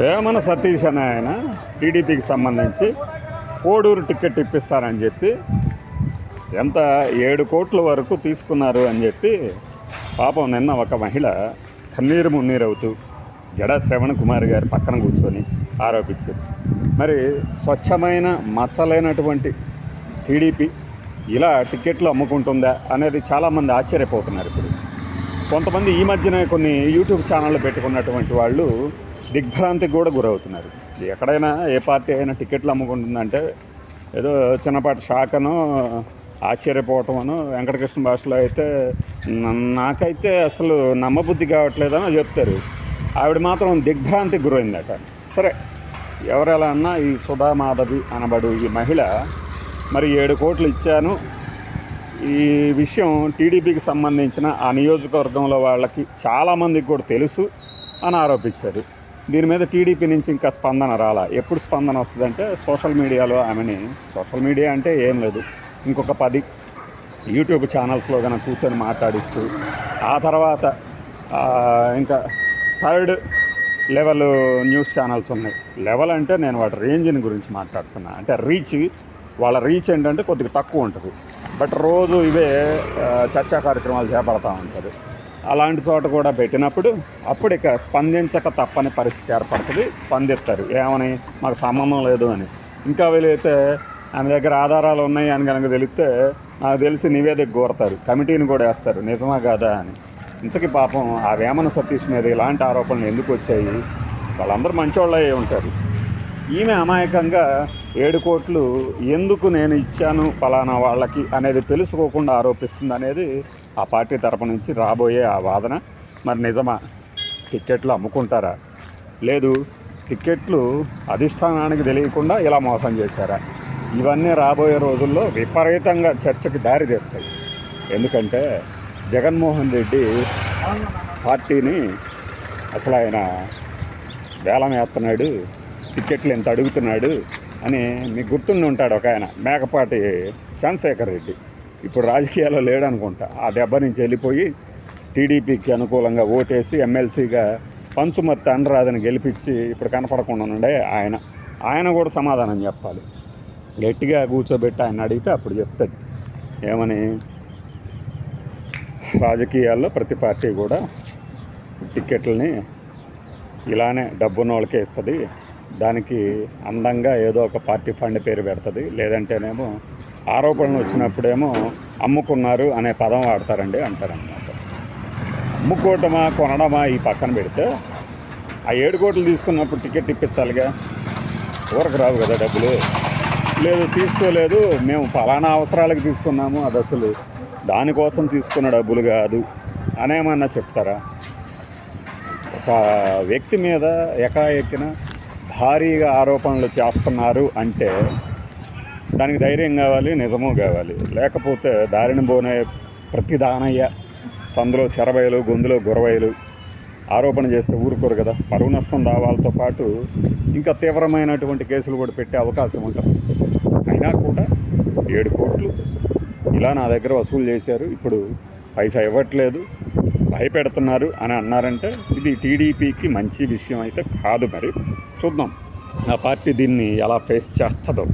వేమన సతీష్ అనే ఆయన టీడీపీకి సంబంధించి కోడూరు టికెట్ ఇప్పిస్తారని చెప్పి ఎంత ఏడు కోట్ల వరకు తీసుకున్నారు అని చెప్పి పాపం నిన్న ఒక మహిళ కన్నీరు మున్నీరు అవుతూ జడా శ్రవణ్ కుమార్ గారి పక్కన కూర్చొని ఆరోపించారు మరి స్వచ్ఛమైన మచ్చలేనటువంటి టీడీపీ ఇలా టికెట్లు అమ్ముకుంటుందా అనేది చాలామంది ఆశ్చర్యపోతున్నారు ఇప్పుడు. కొంతమంది ఈ మధ్యన కొన్ని యూట్యూబ్ ఛానళ్ళు పెట్టుకున్నటువంటి వాళ్ళు దిగ్భ్రాంతికి కూడా గురవుతున్నారు. ఎక్కడైనా ఏ పార్టీ అయినా టికెట్లు అమ్ముకుంటుందంటే ఏదో చిన్నపాటి షాకను ఆశ్చర్యపోవటమను వెంకటకృష్ణ భాషలో అయితే నాకైతే అసలు నమ్మబుద్ధి కావట్లేదని చెప్తారు. ఆవిడ మాత్రం దిగ్భ్రాంతికి గురైందట. సరే ఎవరెలా అన్నా ఈ సుధా మాధవి అనబడు ఈ మహిళ మరి ఏడు కోట్లు ఇచ్చాను. ఈ విషయం టీడీపీకి సంబంధించిన ఆ నియోజకవర్గంలో వాళ్ళకి చాలామందికి కూడా తెలుసు అని ఆరోపించారు. దీని మీద టీడీపీ నుంచి ఇంకా స్పందన రాలా? ఎప్పుడు స్పందన వస్తుందంటే సోషల్ మీడియాలో ఆమెని సోషల్ మీడియా అంటే ఏం లేదు. ఇంకొక పది యూట్యూబ్ ఛానల్స్లో కనుక కూర్చొని మాట్లాడిస్తూ ఆ తర్వాత ఇంకా థర్డ్ లెవెల్ న్యూస్ ఛానల్స్ ఉన్నాయి. లెవెల్ అంటే నేను వాటి రేంజ్ని గురించి మాట్లాడుతున్నా. అంటే రీచ్ వాళ్ళ రీచ్ ఏంటంటే కొద్దిగా తక్కువ ఉంటుంది. బట్ రోజు ఇవే చర్చా కార్యక్రమాలు చేపడతా ఉంటుంది. అలాంటి చోట కూడా పెట్టినప్పుడు అప్పుడు ఇక స్పందించక తప్పని పరిస్థితి ఏర్పడుతుంది. స్పందిస్తారు. ఏమని? మాకు సంబంధం లేదు అని. ఇంకా వీలైతే ఆమె దగ్గర ఆధారాలు ఉన్నాయి అని కనుక తెలిస్తే నాకు తెలిసి నివేదిక కోరతారు. కమిటీని కూడా వేస్తారు. నిజమా కాదా అని. ఇంతకీ పాపం ఆ వేమన సతీష్ మీద ఇలాంటి ఆరోపణలు ఎందుకు వచ్చాయి? వాళ్ళందరూ మంచోళ్ళే ఉంటారు. ఈమె అమాయకంగా ఏడు కోట్లు ఎందుకు నేను ఇచ్చాను ఫలానా వాళ్ళకి అనేది తెలుసుకోకుండా ఆరోపిస్తుంది అనేది ఆ పార్టీ తరపు నుంచి రాబోయే ఆ వాదన. మరి నిజమా? టిక్కెట్లు అమ్ముకుంటారా? లేదు టిక్కెట్లు అధిష్టానానికి తెలియకుండా ఇలా మోసం చేశారా? ఇవన్నీ రాబోయే రోజుల్లో విపరీతంగా చర్చకి దారి తీస్తాయి. ఎందుకంటే జగన్మోహన్ రెడ్డి పార్టీని అసలు ఆయన వేలం వేస్తున్నాడు. టికెట్లు ఎంత అడుగుతున్నాడు అని మీకు గుర్తుండి ఉంటాడు ఒక ఆయన మేకపాటి చంద్రశేఖర్ రెడ్డి. ఇప్పుడు రాజకీయాల్లో లేడనుకుంటా ఆ దెబ్బ నుంచి వెళ్ళిపోయి టీడీపీకి అనుకూలంగా ఓటేసి ఎమ్మెల్సీగా పంచుమర్తి అనరాధని గెలిపించి ఇప్పుడు కనపడకుండా ఉండే ఆయన. ఆయన కూడా సమాధానం చెప్పాలి. గట్టిగా కూర్చోబెట్టి ఆయన అడిగితే అప్పుడు చెప్తాడు. ఏమని? రాజకీయాల్లో ప్రతి పార్టీ కూడా టిక్కెట్లని ఇలానే డబ్బున్న వాళ్ళకే ఇస్తుంది. దానికి అందంగా ఏదో ఒక పార్టీ ఫండ్ పేరు పెడుతుంది. లేదంటేనేమో ఆరోపణలు వచ్చినప్పుడేమో అమ్ముకున్నారు అనే పదం వాడతారండి అంటారనమాట అమ్ముకోవటమా కొనడమా ఈ పక్కన పెడితే ఆ ఏడు కోట్లు తీసుకున్నప్పుడు టికెట్ ఇప్పించాలిగా. ఊరకు రావు కదా డబ్బులు. లేదు తీసుకోలేదు. మేము ఫలానా అవసరాలకు తీసుకున్నాము. అది అసలు దానికోసం తీసుకున్న డబ్బులు కాదు అనేమన్నా చెప్తారా? ఒక వ్యక్తి మీద ఎకాఎక్కిన భారీగా ఆరోపణలు చేస్తున్నారు అంటే దానికి ధైర్యం కావాలి నిజము కావాలి. లేకపోతే దారిని పోనే ప్రతి దానయ్య సందులో చెరబయలు గొంతులో గురవయలు ఆరోపణ చేస్తే ఊరుకోరు కదా. పరువు నష్టం దావాలతో పాటు ఇంకా తీవ్రమైనటువంటి కేసులు కూడా పెట్టే అవకాశం ఉంటుంది. అయినా కూడా ఏడు కోట్లు ఇలా నా దగ్గర వసూలు చేశారు. ఇప్పుడు పైసా ఇవ్వట్లేదు. భయపెడుతున్నారు అని అన్నారంటే ఇది టీడీపీకి మంచి విషయం అయితే కాదు మరి. చూద్దాం. ఆ పార్టీ దీన్ని ఎలా ఫేస్ చేస్తుందో.